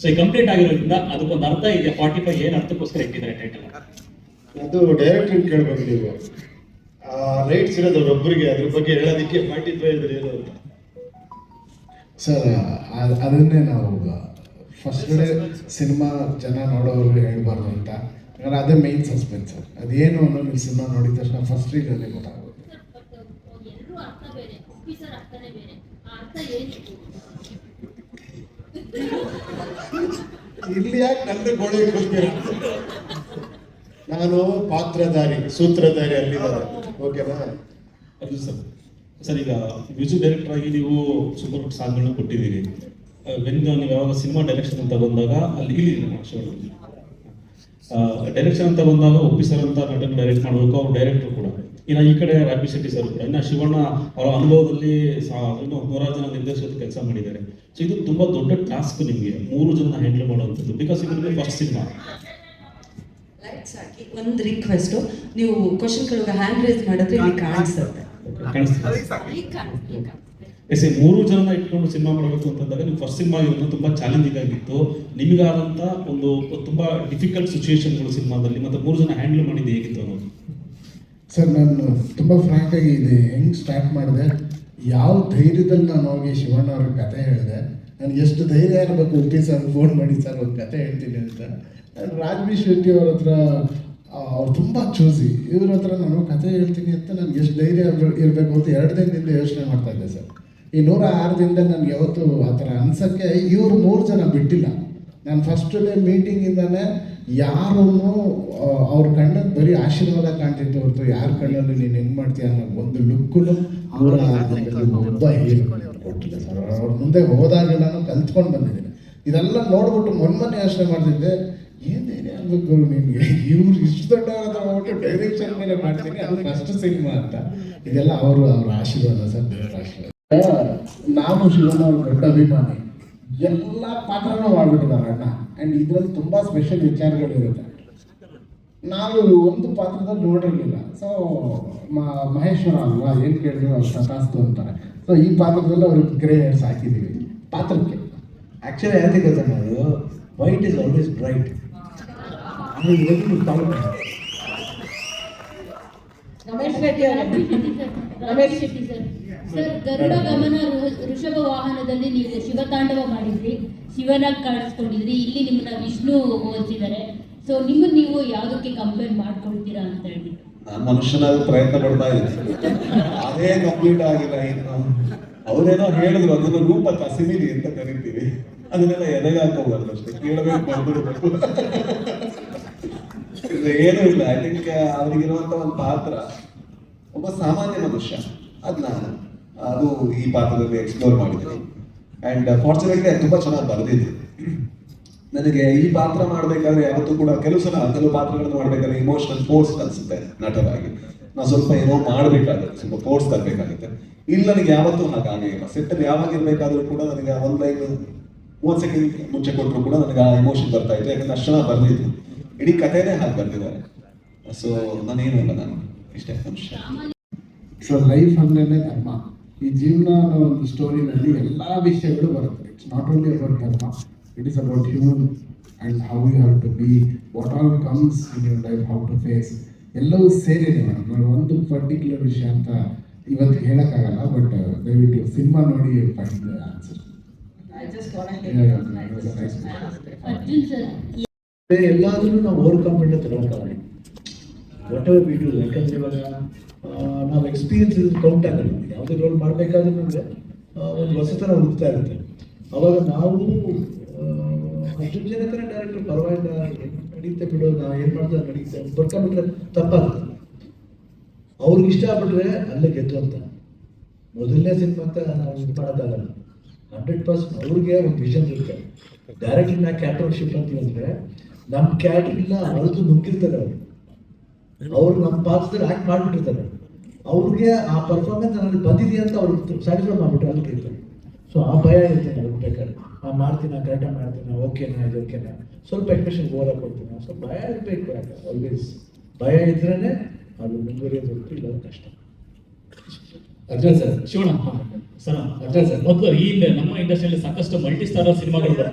So ಈ complete ಆಗಿರೋದ್ರಿಂದ ಅದಕ್ಕೊಂದು ಅರ್ಥ ಇದೆ ಫಾರ್ಟಿ ಫೈವ್ ಏನ್ ಅರ್ಥಕ್ಕೋಸ್ಕರ ಇಟ್ಟಿದ್ದಾರೆ ಟೈಟಲ್ ಅದು ಡೈರೆಕ್ಟರ್ ಕೇಳ್ಬೇಕು ನೀವು. ರೈಟ್ಸ್ ಇರೋದು ಒಬ್ಬರಿಗೆ ಅದ್ರ ಬಗ್ಗೆ ಹೇಳೋದಕ್ಕೆ ಫಾರ್ಟಿ ಫೈವ್ ಇದ್ರೆ ಏನು ಅಂತ. ಸರ್ ಅದನ್ನೇ ನಾವು ಫಸ್ಟ್ ಡೇ ಸಿನಿಮಾ ಜನ ನೋಡೋರು ಹೇಳ್ಬಾರ್ದು ಅಂತ. ಯಾಕಂದ್ರೆ ಅದೇ ಮೇನ್ ಸಸ್ಪೆನ್ಸ್ ಸರ್ ಅದೇನು ಅನ್ನೋ ನೀವು ಸಿನಿಮಾ ನೋಡಿದ ತಕ್ಷಣ ಫಸ್ಟ್ ರೀಡಲ್ಲೇ ಗೊತ್ತಾಗುತ್ತೆ. ಇಲ್ಲಿ ಯಾಕೆ ನನ್ನ ಗೋಡೆ ಕೊಡ್ತೀರ ನಾನು ಪಾತ್ರಧಾರಿ, ಸೂತ್ರಧಾರಿ ಅಲ್ಲಿ ಓಕೆನಾ ಅದು ಸರ್ ಸರ್, ಈಗ ಮ್ಯೂಸಿಕ್ ಡೈರೆಕ್ಟರ್ ಆಗಿ ನೀವು ಸೂಪರ್ ಸಾಂಗ್ಗಳನ್ನ ಕೊಟ್ಟಿದ್ದೀರಿ. ವೆನ್, ನೀವು ಯಾವಾಗ ಸಿನಿಮಾ ಡೈರೆಕ್ಷನ್ ಅಂತ ಬಂದಾಗ ಅಲ್ಲಿ ಇಲ್ಲಿ ಡೈರೆಕ್ಷನ್ ಅಂತ ಬಂದಾಗ ಒಪ್ಪಿ ಸರ್ ಅಂತ ನಟನ ಡೈರೆಕ್ಟ್ ಮಾಡಬೇಕು ಅವ್ರು ಡೈರೆಕ್ಟರ್ ಕೂಡ. ಇನ್ನು ಈ ಕಡೆ ರಾಬಿ ಶೆಟ್ಟಿ ಸರ್ ಕೂಡ. ಇನ್ನು ಶಿವಣ್ಣ ಅವರ ಅನುಭವದಲ್ಲಿ ಸಾ- ಏನು ನೂರಾರು ಜನ ನಿರ್ದೇಶಕರು ಕೆಲಸ ಮಾಡಿದ್ದಾರೆ. ಸೊ ಇದು ತುಂಬಾ ದೊಡ್ಡ ಟಾಸ್ಕ್ ನಿಮಗೆ. ಮೂರು ಜನ ಹ್ಯಾಂಡಲ್ ಮಾಡುವಂಥದ್ದು. ಬಿಕಾಸ್ ಇದು ಫಸ್ಟ್ ಸಿನಿಮಾ ಲೈಟ್ಸ್ ಹಾಕಿ ಒಂದು ರಿಕ್ವೆಸ್ಟ್ ನೀವು ಕ್ವಶನ್ ಕೇಳುವಾಗ ಹ್ಯಾಂಡ್ ರೇಸ್ ಮಾಡಿದ್ರೆ ಇಲ್ಲಿ ಕಾಣಿಸುತ್ತೆ. ಕಾಣಿಸ್ತಿದೆ. ಎಸ್ ಎ ಮೂರು ಜನ ಇಟ್ಕೊಂಡು ಸಿನಿಮಾ ಮಾಡಬೇಕು ಅಂತಂದಾಗ ನೀವು ಫಸ್ಟ್ ಸಿನಿಮಾ ಇರೋದು ತುಂಬ ಚಾಲೆಂಜಿಂಗ್ ಆಗಿತ್ತು. ನಿಮಗಾದಂಥ ಒಂದು ತುಂಬ ಡಿಫಿಕಲ್ಟ್ ಸಿಚುವೇಶನ್ಗಳು ಸಿನಿಮಾದಲ್ಲಿ, ಮತ್ತೆ ಮೂರು ಜನ ಹ್ಯಾಂಡಲ್ ಮಾಡಿದ್ದು ಹೇಗಿತ್ತು ಅನ್ನೋದು? ಸರ್, ನಾನು ತುಂಬ ಫ್ರಾಂಕಾಗಿ ಇದೆ ಹೆಂಗೆ ಸ್ಟಾರ್ಟ್ ಮಾಡಿದೆ, ಯಾವ ಧೈರ್ಯದಲ್ಲಿ ನಾನು ಹೋಗಿ ಶಿವಣ್ಣ ಅವ್ರ ಕತೆ ಹೇಳಿದೆ, ನಾನು ಎಷ್ಟು ಧೈರ್ಯ ಇರಬೇಕು ಓಕೆ ಸರ್ ಫೋನ್ ಮಾಡಿ ಸರ್, ಒಂದು ಕತೆ ಹೇಳ್ತೀನಿ ಅಂತ. ನಾನು ರಾಜ್ವಿ ಶೆಟ್ಟಿ ಅವ್ರ ಹತ್ರ ಅವ್ರು ತುಂಬ ಚೂಸಿ ಇವ್ರ ಹತ್ರ ನಾನು ಕತೆ ಹೇಳ್ತೀನಿ ಅಂತ, ನನಗೆ ಎಷ್ಟು ಧೈರ್ಯ ಇರಬೇಕು ಅಂತ ಎರಡು ದಿನದಿಂದ ಯೋಚನೆ ಮಾಡ್ತಾ ಇದ್ದೆ ಸರ್. ಈ ನೂರ ಆರು ದಿನದಲ್ಲಿ ನನಗೆ ಯಾವತ್ತು ಆ ಥರ ಅನ್ಸೋಕ್ಕೆ ಇವರು ಮೂರು ಜನ ಬಿಟ್ಟಿಲ್ಲ. ನಾನು ಫಸ್ಟ್ ಡೇ ಮೀಟಿಂಗಿಂದನೇ ಯಾರೂ ಅವ್ರ ಕಣ್ಣಲ್ಲಿ ಬರೀ ಆಶೀರ್ವಾದ ಕಾಣ್ತಿತ್ತು ಹೊರತು ಯಾರ ಕಣ್ಣಲ್ಲಿ ನೀನು ಹೆಂಗೆ ಮಾಡ್ತೀಯ ಅನ್ನೋ ಒಂದು ಲುಕ್ಕೂ ಅವರ ಒಬ್ಬ ಹೀರೋ ಕೊಟ್ಟಿಲ್ಲ ಸರ್. ಅವ್ರ ಮುಂದೆ ಹೋದಾಗ ನಾನು ಕಲ್ತ್ಕೊಂಡು ಬಂದಿದ್ದೀನಿ. ಇದೆಲ್ಲ ನೋಡ್ಬಿಟ್ಟು ಮೊನ್ನೆ ಯೋಚನೆ ಮಾಡ್ತಿದ್ದೆ ಏನೇನೇ ಅನ್ಬೇಕು ಗುರು ನಿಮಗೆ? ಇವ್ರು ಇಷ್ಟು ದೊಡ್ಡ ಡೈರೆಕ್ಷನ್ ಮೇಲೆ ಮಾಡ್ತೀನಿ ಅದು ಫಸ್ಟ್ ಸಿನಿಮಾ ಅಂತ. ಇದೆಲ್ಲ ಅವರು ಅವರ ಆಶೀರ್ವಾದ ಸರ್ ದೇವರ ಆಶೀರ್ವಾದ. ನಾನು ಶಿವಣ್ಣ ಅವ್ರ ದೊಡ್ಡ ಅಭಿಮಾನಿ ಎಲ್ಲ ಪಾತ್ರನೂ ಮಾಡ್ಬಿಟ್ಟಿದ್ದಾರೆ ಅಣ್ಣ. ಆ್ಯಂಡ್ ಇದರಲ್ಲಿ ತುಂಬ ಸ್ಪೆಷಲ್ ವಿಚಾರಗಳಿರುತ್ತೆ. ನಾವು ಒಂದು ಪಾತ್ರದಲ್ಲಿ ನೋಡಿರಲಿಲ್ಲ. ಸೊ ಮಹೇಶ್ವರ ಅಲ್ವಾ ಏನು ಕೇಳಿದ್ರು ಅವ್ರು ಸಕಾಸ್ತು ಅಂತಾರೆ. ಸೊ ಈ ಪಾತ್ರದಲ್ಲಿ ಅವ್ರಿಗೆ ಗ್ರೇ ಹೇರ್ಸ್ ಹಾಕಿದ್ದೀವಿ ಪಾತ್ರಕ್ಕೆ. ಆಕ್ಚುಲಿ ಹೇಳ್ತಿ ಗೊತ್ತಾ ಅದು white is always bright Ramesh Reddy Ramesh Shetty sir. Sir, Garuda Gamana Rishabha ವಾಹನದಲ್ಲಿ ನೀವು ಶಿವತಾಂಡವ ಮಾಡಿದ್ರಿ, ಶಿವನ ಕಾಣಿಸ್ಕೊಂಡಿದ್ರಿ, ಇಲ್ಲಿ ನಿಮ್ಮನ್ನ ವಿಷ್ಣು ಹೋಲಿಸಿದ್ದಾರೆ. ಸೊ ನಿಮ್ಮನ್ನ ನೀವು ಯಾವುದಕ್ಕೆ ಕಂಪೇರ್ ಮಾಡ್ಕೊಳ್ತೀರಾ ಅಂತ ಹೇಳಿ ಮನುಷ್ಯನ ಪ್ರಯತ್ನ ಪಡ್ತಾ ಇದ್ದೀನಿ. ಅದೇ ಕಂಪ್ಲೀಟ್ ಆಗಿಲ್ಲ ಇನ್ನು. ಅವರೇನೋ ಹೇಳಿದ್ರು, ಅದನ್ನ ರೂಪ ಕಸಿಮಿರಿ ಅಂತ ಕರಿತೀವಿ. ಅದನ್ನೆಲ್ಲ ಎದೆಗೆ ಹಾಕೋಬಾರ್ದು ಅಷ್ಟೇ, ಕೇಳಬೇಕು ಬಂದ್ಬಿಡ್ಬೇಕು. ಏನು ಇಲ್ಲ. ಐ ಥಿಂಕ್ ಅವ್ರಿಗಿರುವಂತ ಒಂದು ಪಾತ್ರ. ಒಬ್ಬ ಸಾಮಾನ್ಯ ಮನುಷ್ಯ. ಅದ್ ನಾನು ಅದು ಈ ಪಾತ್ರದಲ್ಲಿ ಎಕ್ಸ್ಪ್ಲೋರ್ ಮಾಡಿದ್ದೀನಿ. ಅಂಡ್ ಫಾರ್ಚುನೇಟ್ಲಿ ಅದು ತುಂಬಾ ಚೆನ್ನಾಗಿ ಬರ್ದಿದೆ. ನನಗೆ ಈ ಪಾತ್ರ ಮಾಡಬೇಕಾದ್ರೆ ಯಾವತ್ತೂ ಕೂಡ ಕೆಲವು ಸಲ ಕೆಲವು ಪಾತ್ರಗಳನ್ನು ಮಾಡಬೇಕಾದ್ರೆ ಇಮೋಷನಲ್ ಫೋರ್ಸ್ ಅನಿಸುತ್ತೆ ನಟರಾಗಿ. ನಾವು ಸ್ವಲ್ಪ ಏನೋ ಮಾಡಬೇಕಾಗುತ್ತೆ, ಸ್ವಲ್ಪ ಫೋರ್ಸ್ ತರಬೇಕಾಗುತ್ತೆ. ಇಲ್ಲಿ, ನನಗೆ ಯಾವತ್ತೂ ಹಾಗಾಗಿಲ್ಲ ಸೆಟ್ಟಲ್ಲಿ ಯಾವಾಗ ಇರಬೇಕಾದ್ರೂ ಕೂಡ ನನಗೆ ಒಂದು ಲೈನ್ ಮೂವತ್ತು ಸೆಕೆಂಡ್ ಮುಂಚೆ ಕೊಟ್ಟರು ಕೂಡ ನನಗೆ ಆ ಇಮೋಷನ್ ಬರ್ತಾ ಇದೆ ಯಾಕಂದ್ರೆ ಅಷ್ಟು ಚೆನ್ನಾಗಿ ಬರ್ದಿದ್ದು ಇಡೀ ಕಥೆನೇ ಹಾಗೆ ಬರ್ದಿದ್ದಾರೆ. ಸೊ ನಾನೇನು ಇಲ್ಲ ನಾನು. ಇಷ್ಟೇ ಅಂಶ ಸೊ ಲೈಫ್ ಅಂದ್ರೆ ಧರ್ಮ. ಈ ಜೀವನ ಅನ್ನೋ ಒಂದು ಸ್ಟೋರಿನಲ್ಲಿ ಎಲ್ಲ ವಿಷಯಗಳು ಬರುತ್ತೆ. It's not only about dharma. It is about human and how you have to be what all comes in your life how to face ಎಲ್ಲವೂ ಸೇರಿದೆ ಮೇಡಮ್. ನಾನು ಒಂದು ಪರ್ಟಿಕ್ಯುಲರ್ ವಿಷಯ ಅಂತ ಇವತ್ತು ಹೇಳೋಕ್ಕಾಗಲ್ಲ ಬಟ್ ದಯವಿಟ್ಟು ಸಿನಿಮಾ ನೋಡಿ ಫೈಂಡ್ ಆನ್ಸರ್ ಎಲ್ಲಾದ್ರೂ ನಾವು ಓವರ್ಕಮ್ ಮಾಡಿ ತಗೊಳ್ತಾರೆ ವಾಟ್ ಎವರ್ ಬಿ ಟು ಯಾಕಂದ್ರೆ ಇವಾಗ ನಾವು ಎಕ್ಸ್ಪೀರಿಯನ್ಸ್ ಇದ್ರೆ ಕೌಂಟ್ ಆಗಲ್ಲ ಯಾವುದೇ ರೋಲ್ ಮಾಡಬೇಕಾದ್ರೆ ನಮಗೆ ಒಂದು ಹೊಸತನ ಹುಡುಕ್ತಾ ಇರುತ್ತೆ. ಅವಾಗ ನಾವು ಅಷ್ಟು ಜನ ಜನಕ್ಕೆ ಡೈರೆಕ್ಟರ್ ಪರವಾಗಿಲ್ಲ. ನಡೀತೆ ಬಿಡು, ನಾವು ಏನು ಮಾಡ್ತಾ ನಡೀತೆ ಬರ್ಕೊಂಡ್ಬಿಟ್ರೆ ತಪ್ಪಾಗುತ್ತೆ. ಅವ್ರಿಗೆ ಇಷ್ಟ ಆಗ್ಬಿಟ್ರೆ ಅಲ್ಲೇ ಗೆದ್ದು ಅಂತ. ಮೊದಲನೇ ಸಿನಿಮಾ ಅಂತ ನಾವು ಇದು ಮಾಡೋಕ್ಕಾಗಲ್ಲ. ಹಂಡ್ರೆಡ್ ಪರ್ಸೆಂಟ್ ಅವ್ರಿಗೆ ಒಂದು ವಿಷನ್ ಇರುತ್ತೆ. ಡೈರೆಕ್ಟ್ಲಿ ನಾ ಶಿಫ್ಟ್ ಅಂತೀವಿ ಅಂದರೆ ನಮ್ಮ ಕ್ಯಾಟ್ರಿಲ್ಲ ಅಳತು ನುಗ್ಗಿರ್ತಾರೆ ಅವರು. ಅವ್ರು ನಮ್ಮ ಪಾತ್ರದಲ್ಲಿ ಆ್ಯಕ್ಟ್ ಮಾಡಿಬಿಟ್ಟಿರ್ತಾರೆ. ಅವ್ರಿಗೆ ಆ ಪರ್ಫಾರ್ಮೆನ್ಸ್ ನನಗೆ ಬಂದಿದೆ ಅಂತ ಅವ್ರು ಸ್ಯಾಟಿಸ್ಫೈ ಮಾಡಿಬಿಟ್ರೆ ಅಲ್ಲಿ ಇರ್ತಾರೆ ಸೊ ಆ ಭಯ ಇರುತ್ತೆ ನನಗೆ ಬೇಕಾದ್ರೆ. ಆ ಮಾಡ್ತೀನಿ ಕರೆಕ್ಟ್ ಕರೆಕ್ಟಾಗಿ ಮಾಡ್ತೀನಿ ಓಕೆನಾ ಇದು ಓಕೆನಾ ಸ್ವಲ್ಪ ಎಕ್ಸ್ಪ್ರೆಷನ್ ಓರ ಕೊಡ್ತೀನಿ ಸ್ವಲ್ಪ ಭಯ ಇರಬೇಕು ಆಲ್ವೇಸ್ ಭಯ ಇದ್ರೇ ಅದು ಮುಂದುವರಿಯೋದು ಇಲ್ಲ ಕಷ್ಟ. Arjun sir. Shivanna sir Arjun sir. ಮೊದಲು ಈ ನಮ್ಮ ಇಂಡಸ್ಟ್ರಿಯಲ್ಲಿ ಸಾಕಷ್ಟು ಮಲ್ಟಿ ಸ್ಟಾರ್ ಸಿನಿಮಾಗಳು ಇಲ್ಲ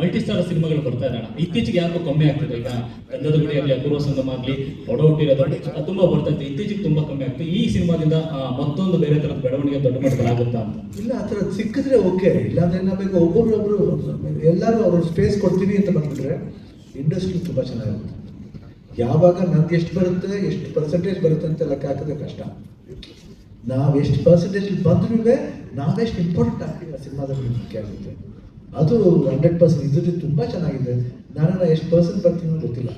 ಮಲ್ಟಿ ಸ್ಟಾರ್ ಸಿನಿಮಾಗಳು ಬರ್ತಾ ಇರೋಣ ಇತ್ತೀಚೆಗೆ ಯಾಕೋ ಕಮ್ಮಿ ಆಗ್ತದೆ. ಈಗ ಗಂಧದ ಗುಡಿ ಆಗಲಿ ಅಪೂರ್ವ ಸಂಗಮ ಆಗಲಿ ಹುಟ್ಟಿರೋದು ತುಂಬಾ ಬರ್ತಾ ಇತ್ತು ಇತ್ತೀಚೆಗೆ ತುಂಬಾ ಕಮ್ಮಿ ಆಗ್ತದೆ. ಈ ಸಿನಿಮಾದಿಂದ ಮತ್ತೊಂದು ಬೇರೆ ತರದ ಬೆಳವಣಿಗೆ ದೊಡ್ಡ ಮಟ್ಟದಲ್ಲಾಗುತ್ತಾ ಅಂತ. ಇಲ್ಲ, ಆ ಥರದ್ದು ಸಿಕ್ಕಿದ್ರೆ ಓಕೆ. ಇಲ್ಲಾಂದ್ರೆ ನಮಗೆ ಒಬ್ಬೊಬ್ರೊಬ್ರು ಎಲ್ಲರೂ ಅವ್ರ ಸ್ಪೇಸ್ ಕೊಡ್ತೀವಿ ಅಂತ ಬಂದ್ಬಿಟ್ರೆ ಇಂಡಸ್ಟ್ರಿ ತುಂಬಾ ಚೆನ್ನಾಗಿರುತ್ತೆ. ಯಾವಾಗ ನಮ್ಗೆ ಎಷ್ಟು ಬರುತ್ತೆ, ಎಷ್ಟು ಪರ್ಸೆಂಟೇಜ್ ಬರುತ್ತೆ ಅಂತ ಲೆಕ್ಕ ಹಾಕಿದ್ರೆ ಕಷ್ಟ. ನಾವು ಎಷ್ಟು ಪರ್ಸೆಂಟೇಜ್ ಬಂದ್ರೂ ನಾವೆಷ್ಟು ಇಂಪಾರ್ಟೆಂಟ್ ಆಗ್ತೀವಿ ಆ ಸಿನಿಮಾದಲ್ಲಿ ಮುಖ್ಯ ಆಗುತ್ತೆ. ಅದು ಹಂಡ್ರೆಡ್ ಪರ್ಸೆಂಟ್ ಇದರಲ್ಲಿ ತುಂಬ ಚೆನ್ನಾಗಿದೆ. ನಾನು ಎಷ್ಟು ಪರ್ಸೆಂಟ್ ಬರ್ತೀನಿ ಗೊತ್ತಿಲ್ಲ.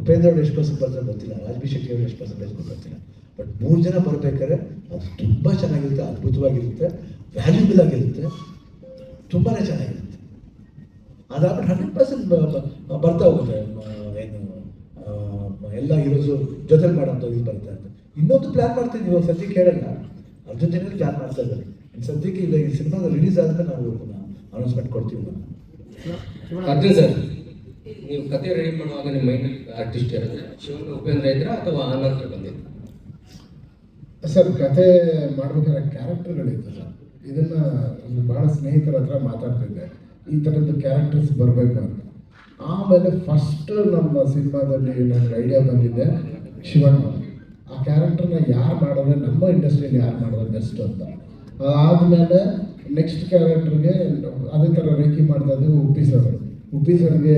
ಉಪೇಂದ್ರ ಅವ್ರು ಎಷ್ಟು ಪರ್ಸೆಂಟ್ ಬರ್ತಾರೆ ಗೊತ್ತಿಲ್ಲ. ಶೆಟ್ಟಿ ಅವರು ಎಷ್ಟು ಪರ್ಸೆಂಟೇಜ್ ಗೊತ್ತಿಲ್ಲ. ಬಟ್ ಮೂರು ಜನ ಬರಬೇಕಾದ್ರೆ ಅದು ತುಂಬ ಚೆನ್ನಾಗಿರುತ್ತೆ, ಅದ್ಭುತವಾಗಿರುತ್ತೆ ವ್ಯಾಲ್ಯೂಬಲ್ ಆಗಿರುತ್ತೆ. ತುಂಬಾ ಚೆನ್ನಾಗಿರುತ್ತೆ. ಅದಾದ್ಬಿಟ್ಟು ಹಂಡ್ರೆಡ್ ಪರ್ಸೆಂಟ್ ಬರ್ತಾ ಹೋಗುತ್ತೆ. ಏನು ಎಲ್ಲ ಹೀರೋಸು ಜೊತೆಲಿ ಮಾಡೋ ಇದು ಬರುತ್ತೆ ಅಂತ. ಇನ್ನೊಂದು ಪ್ಲ್ಯಾನ್ ಮಾಡ್ತೀನಿ ಇವಾಗ ಸದ್ಯಕ್ಕೆ ಹೇಳಲ್ಲ ಅರ್ಜುನ್ ಜನ ಪ್ಲ್ಯಾನ್ ಮಾಡ್ತಾ ಇದ್ದಾರೆ. ಸದ್ಯಕ್ಕೆ ಈಗ ಈ ಸಿನಿಮಾ ರಿಲೀಸ್ ಆದ್ಮೇಲೆ ನಾವು ಅನೌನ್ಸ್ಮೆಂಟ್ ಕೊಡ್ತೀವಿ ನಾವು ಅರ್ಜುನ್ ಸರ್ ನೀವು ಕತೆ ರೆಡಿ ಮಾಡುವಾಗ ನಿಮ್ಮ ಮೈಂಡ್ ಆರ್ಟಿಸ್ಟ್ ಇರುತ್ತೆ ಶಿವನ್ ಉಪೇಂದ್ರ ಇದ್ರ ಅಥವಾ ಆನಂತರ ಬಂದಿದ್ರ? ಸರ್ ಕತೆ ಮಾಡ್ಬೇಕಾದ್ರೆ ಕ್ಯಾರೆಕ್ಟರ್ಗಳಿತ್ತು ಸರ್. ಇದನ್ನ ಒಂದು ಭಾಳ ಸ್ನೇಹಿತರ ಹತ್ರ ಮಾತಾಡ್ತಿದ್ದೆ. ಈ ಥರದ್ದು ಕ್ಯಾರೆಕ್ಟರ್ಸ್ ಬರಬೇಕು ಅಂತ. ಆಮೇಲೆ ಫಸ್ಟ್ ನಮ್ಮ ಸಿನಿಮಾದಲ್ಲಿ ನನಗೆ ಐಡಿಯಾ ಬಂದಿದ್ದೆ ಶಿವಣ್ಣ. ಆ ಕ್ಯಾರೆಕ್ಟರ್ನ ಯಾರು ಮಾಡಿದ್ರೆ ನಮ್ಮ ಇಂಡಸ್ಟ್ರಿಯಲ್ಲಿ ಯಾರು ಮಾಡಿದ್ರೆ ಬೆಸ್ಟ್ ಅಂತ. ಆದಮೇಲೆ ನೆಕ್ಸ್ಟ್ ಕ್ಯಾರೆಕ್ಟರ್ಗೆ ಅದೇ ಥರ ರೇಖಿ ಮಾಡ್ತಾ ಇದ್ದು ಉಪ್ಪಿ ಸರ್ ಉಪ್ಪಿ ಸರ್ಗೆ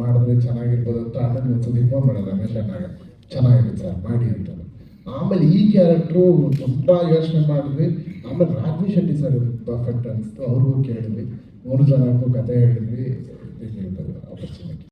ಮಾಡಿದ್ರೆ ಚೆನ್ನಾಗಿರ್ಬೋದು ಅಂತ ಆಮೇಲೆ ಒಂದ್ಸತಿ ಫೋನ್ ಮಾಡೋದು ರಮೇಶ್ ಚೆನ್ನಾಗಿದೆ ಸರ್, ಮಾಡಿ ಅಂತ. ಆಮೇಲೆ ಈ ಕ್ಯಾರೆಕ್ಟ್ರು ತುಂಬ ಯೋಚನೆ ಮಾಡಿದ್ವಿ. ಆಮೇಲೆ ರಾಜ್ವಿ ಶೆಟ್ಟಿ ಸರ್ ಪರ್ಫೆಕ್ಟ್ ಅನಿಸ್ತು. ಅವ್ರಿಗೂ ಕೇಳಿದ್ವಿ. ಮೂರು ಜನಕ್ಕೂ ಕತೆ ಹೇಳಿದ್ವಿ. ಆಪರ್ಚುನಿಟಿ